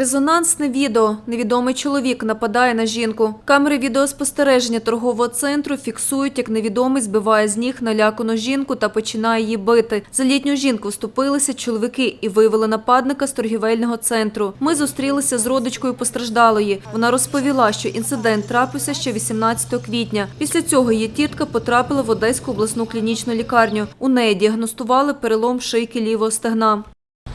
Резонансне відео. Невідомий чоловік нападає на жінку. Камери відеоспостереження торгового центру фіксують, як невідомий збиває з ніг налякану жінку та починає її бити. За літню жінку вступилися чоловіки і виявили нападника з торгівельного центру. Ми зустрілися з родичкою постраждалої. Вона розповіла, що інцидент трапився ще 18 квітня. Після цього її тітка потрапила в Одеську обласну клінічну лікарню. У неї діагностували перелом шийки лівого стегна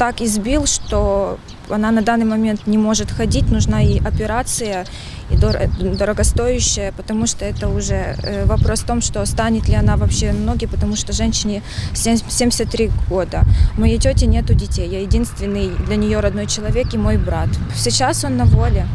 так избил, что она на данный момент не может ходить, нужна ей операция и дор- дорогостоящая, потому что это уже э, вопрос в том, что станет ли она вообще на ноги, потому что женщине сем- 73 года. У моей тети нету детей, я единственный для нее родной человек и мой брат. Сейчас он на воле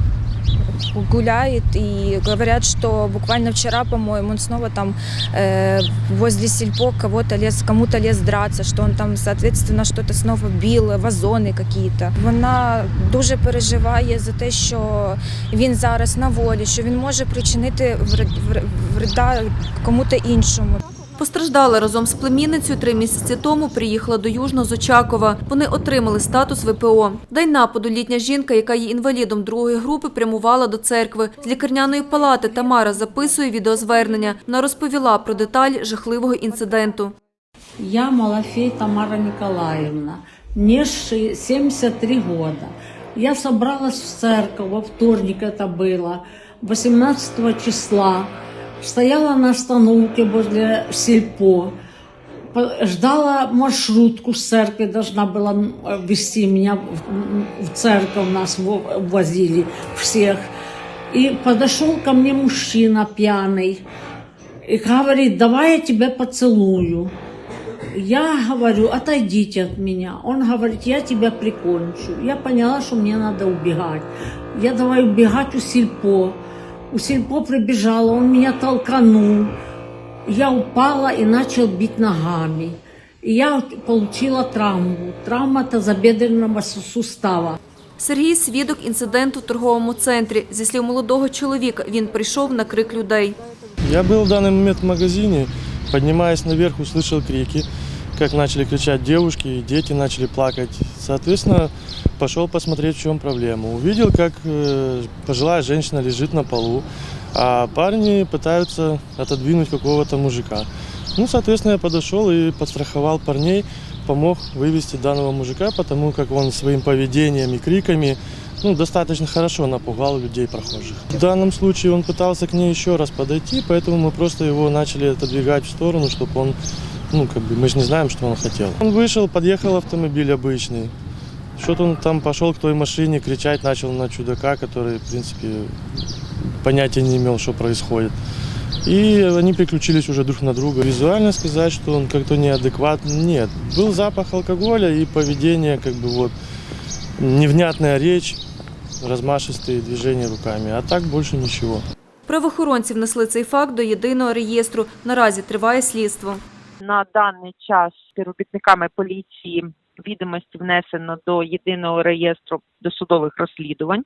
гуляет и говорят, что буквально вчера, по-моему, он снова там э, возле сельпо кого-то лез, кому-то лез драться, что он там, соответственно, что-то снова бил, вазони какие-то. Вона дуже переживає за те, що він зараз на волі, що він може причинити вред- вред- вреда кому-то іншому. Постраждала разом з племінницею три місяці тому приїхала до Южного з Очакова. Вони отримали статус ВПО. День нападу літня жінка, яка є інвалідом другої групи, прямувала до церкви. З лікарняної палати Тамара записує відеозвернення. Вона розповіла про деталь жахливого інциденту. Я Малафей Тамара Николаевна. Мне ши- 73 года. Я собралась в церковь, во вторник это было, 18 числа. Стояла на остановке возле сельпо. Ждала маршрутку с церкви, должна была вести меня в, церковь, нас во- возили всех. И подошел ко мне мужчина пьяный и говорит, давай я тебя поцелую. Я говорю, отойдите от меня. Он говорит, я тебя прикончу. Я поняла, что мне надо убегать. Я давай убегать у сельпо. У сельпо прибежала, он меня толканул. Я упала и начал бить ногами. И я получила травму. Травма тазобедренного су- сустава. Сергій свідок інциденту в торговому центрі. Зі слів молодого чоловіка, він прийшов на крик людей. Я был в данный момент в магазине, поднимаясь наверх, услышал крики, Как начали кричать девушки, и дети начали плакать. Соответственно, пошел посмотреть, в чем проблема. Увидел, как э, пожилая женщина лежит на полу, а парни пытаются отодвинуть какого-то мужика. Ну, соответственно, я подошел и подстраховал парней, помог вывести данного мужика, потому как он своим поведением и криками ну, достаточно хорошо напугал людей прохожих. В данном случае он пытался к ней еще раз подойти, поэтому мы просто его начали отодвигать в сторону, чтобы он, ну, как бы, мы же не знаем, что он хотел. Он вышел, подъехал автомобиль обычный. Что-то он там пошел к той машине, кричать начал на чудака, который, в принципе, понятия не имел, что происходит. И они переключились уже друг на друга. Визуально сказать, что он как-то неадекватный, нет. Был запах алкоголя и поведение, как бы вот, невнятная речь, размашистые движения руками, а так больше ничего. Правоохоронці внесли цей факт до єдиного реєстру. Наразі триває слідство. На даний час співробітниками поліції відомості внесено до єдиного реєстру досудових розслідувань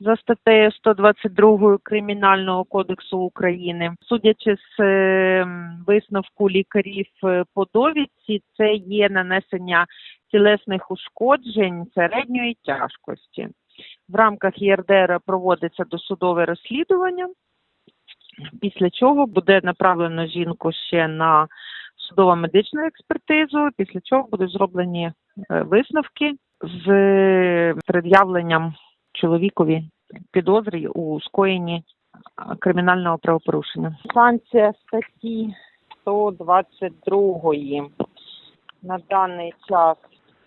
за статтею 122 Кримінального кодексу України. Судячи з е, висновку лікарів е, по довідці, це є нанесення тілесних ушкоджень середньої тяжкості. В рамках ЄРДР проводиться досудове розслідування, після чого буде направлено жінку ще на судово медичну експертизу, після чого будуть зроблені е, висновки з пред'явленням чоловікові підозри у скоєнні е, кримінального правопорушення. Санкція статті 122 на даний час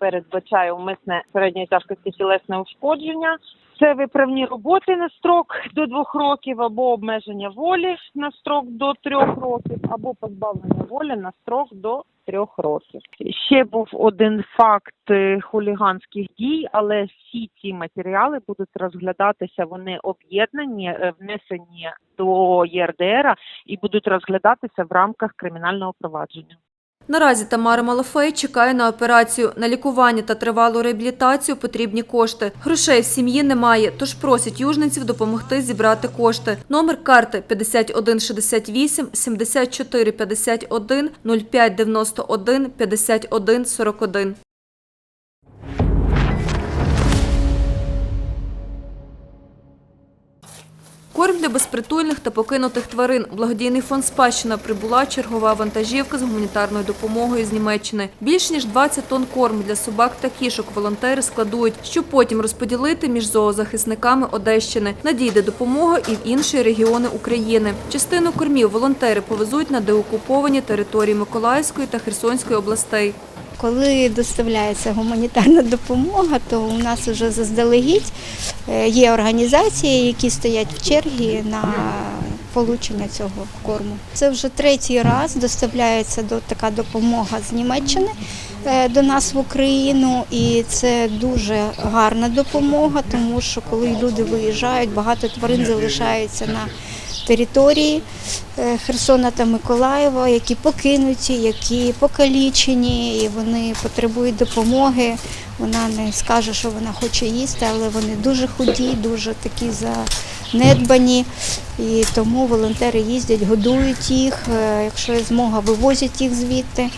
передбачає умисне середньої тяжкості тілесне ушкодження. Це виправні роботи на строк до двох років, або обмеження волі на строк до трьох років, або позбавлення волі на строк до трьох років. Ще був один факт е, хуліганських дій, але всі ці матеріали будуть розглядатися. Вони об'єднані, е, внесені до ЄРДР і будуть розглядатися в рамках кримінального провадження. Наразі Тамара Малафей чекає на операцію. На лікування та тривалу реабілітацію потрібні кошти. Грошей в сім'ї немає, тож просять южниців допомогти зібрати кошти. Номер карти 5168 74 51 05 91 51 41. Корм для безпритульних та покинутих тварин. Благодійний фонд «Спадщина» прибула чергова вантажівка з гуманітарною допомогою з Німеччини. Більш ніж 20 тонн корму для собак та кішок волонтери складують, щоб потім розподілити між зоозахисниками Одещини. Надійде допомога і в інші регіони України. Частину кормів волонтери повезуть на деокуповані території Миколаївської та Херсонської областей. Коли доставляється гуманітарна допомога, то у нас вже заздалегідь е, є організації, які стоять в чергі на получення цього корму. Це вже третій раз доставляється до така допомога з Німеччини е, до нас в Україну, і це дуже гарна допомога, тому що коли люди виїжджають, багато тварин залишається на території е, Херсона та Миколаєва, які покинуті, які покалічені, і вони потребують допомоги. Вона не скаже, що вона хоче їсти, але вони дуже худі, дуже такі занедбані. І тому волонтери їздять, годують їх. е, Якщо є змога, вивозять їх звідти.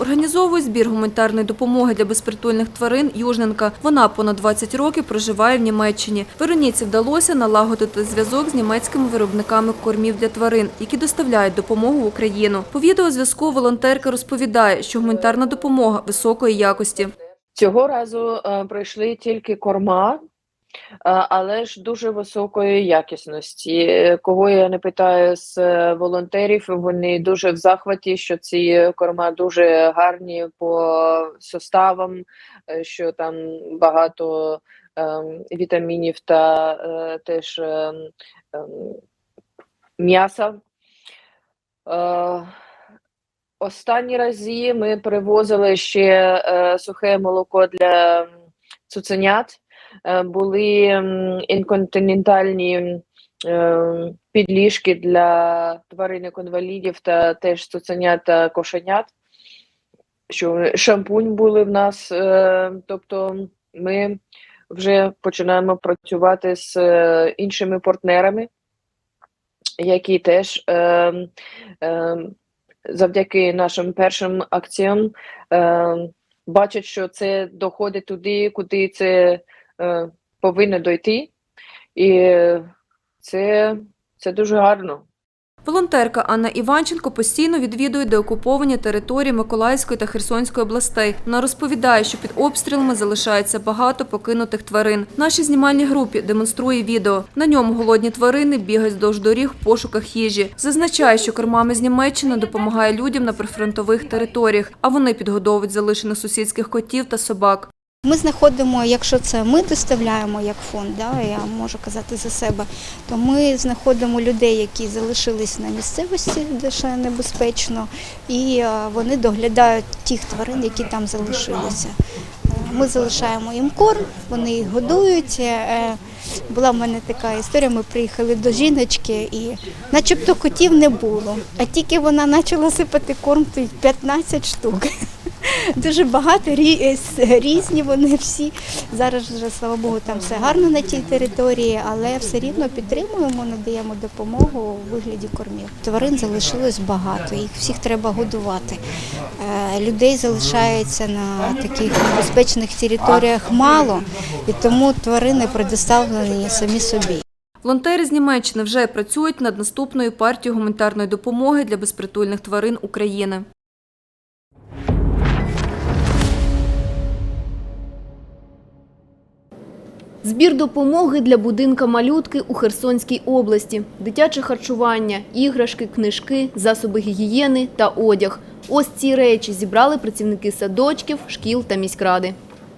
Організовує збір гуманітарної допомоги для безпритульних тварин Южненка. Вона понад 20 років проживає в Німеччині. Вероніці вдалося налагодити зв'язок з німецькими виробниками кормів для тварин, які доставляють допомогу в Україну. По відеозв'язку волонтерка розповідає, що гуманітарна допомога високої якості. Цього разу е, прийшли тільки корма, але ж дуже високої якісності. Е, Кого я не питаю з е, волонтерів, вони дуже в захваті, що ці корма дуже гарні по составам, е, що там багато ем, вітамінів та е, теж ем, м'яса. Е, Останні рази ми привозили ще е, сухе молоко для цуценят. Е, були інконтинентальні е, підліжки для тваринок-інвалідів та теж цуценят та кошенят. Що шампунь були в нас. Е, тобто ми вже починаємо працювати з іншими партнерами, які теж завдяки нашим першим акціям бачать, що це доходить туди, куди це повинно дойти. І це, це дуже гарно. Волонтерка Анна Іванченко постійно відвідує деокуповані території Миколаївської та Херсонської областей. Вона розповідає, що під обстрілами залишається багато покинутих тварин. Нашій знімальній групі демонструє відео. На ньому голодні тварини бігають вздовж доріг в пошуках їжі. Зазначає, що кормами з Німеччини допомагає людям на прифронтових територіях, а вони підгодовують залишених сусідських котів та собак. Ми знаходимо, якщо це ми доставляємо як фонд, да, я можу казати за себе, то ми знаходимо людей, які залишились на місцевості, де ще небезпечно, і е, вони доглядають тих тварин, які там залишилися. Е, Ми залишаємо їм корм, вони їх годують. Е, Була в мене така історія, ми приїхали до жіночки і начебто котів не було. А тільки вона почала сипати корм, то й 15 штук. Дуже багато е, різні вони всі. Зараз вже слава Богу, там все гарно на тій території, але все рівно підтримуємо, надаємо допомогу у вигляді кормів. Тварин залишилось багато, їх всіх треба годувати. Е, Людей залишається на таких небезпечних територіях мало, і тому тварини предоставлені самі собі. Волонтери з Німеччини вже працюють над наступною партією гуманітарної допомоги для безпритульних тварин України. Збір допомоги для будинка малютки у Херсонській області, дитяче харчування, іграшки, книжки, засоби гігієни та одяг. Ось ці речі зібрали працівники садочків, шкіл та міськради.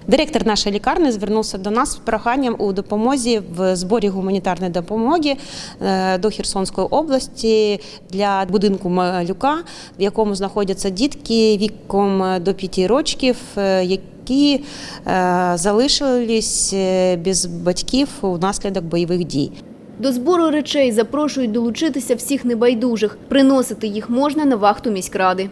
Директор нашої лікарні звернувся до нас з проханням у допомозі в зборі гуманітарної допомоги е, до Херсонської області для будинку малюка, в якому знаходяться дітки віком до 5 років, е, які е, залишились е, без батьків унаслідок бойових дій. До збору речей запрошують долучитися всіх небайдужих. Приносити їх можна на вахту міськради.